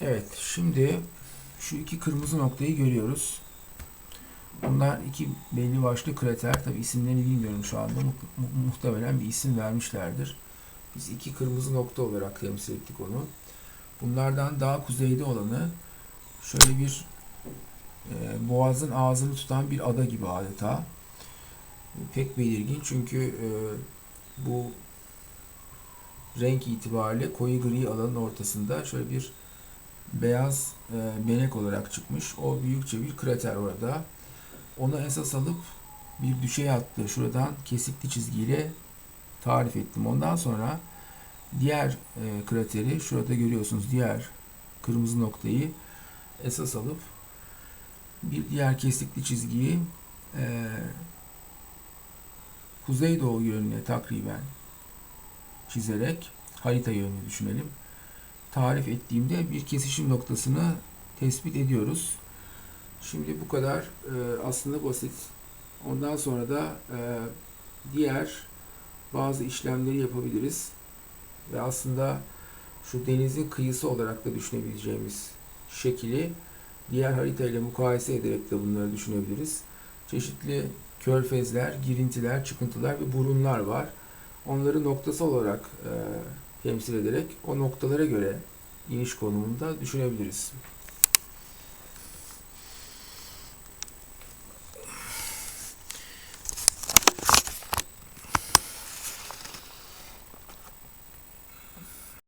Evet, şimdi şu iki kırmızı noktayı görüyoruz. Bunlar iki belli başlı krater. Tabi isimlerini bilmiyorum şu anda. Mu- mu- muhtemelen bir isim vermişlerdir. Biz iki kırmızı nokta olarak temsil ettik onu. Bunlardan daha kuzeyde olanı şöyle bir e, boğazın ağzını tutan bir ada gibi adeta. Pek belirgin çünkü e, bu renk itibariyle koyu gri alanın ortasında şöyle bir beyaz e, benek olarak çıkmış. O büyükçe bir krater orada. Onu esas alıp bir düşey hattı şuradan kesikli çizgiyle tarif ettim. Ondan sonra diğer e, krateri şurada görüyorsunuz diğer kırmızı noktayı esas alıp bir diğer kesikli çizgiyi e, kuzeydoğu yönüne takriben çizerek harita yönünü düşünelim. Tarif ettiğimde bir kesişim noktasını tespit ediyoruz. Şimdi bu kadar e, aslında basit. Ondan sonra da e, diğer bazı işlemleri yapabiliriz. Ve aslında şu denizin kıyısı olarak da düşünebileceğimiz şekli diğer harita ile mukayese ederek de bunları düşünebiliriz. Çeşitli körfezler, girintiler, çıkıntılar ve burunlar var. Onları noktasal olarak e, temsil ederek o noktalara göre iniş konumunda düşünebiliriz.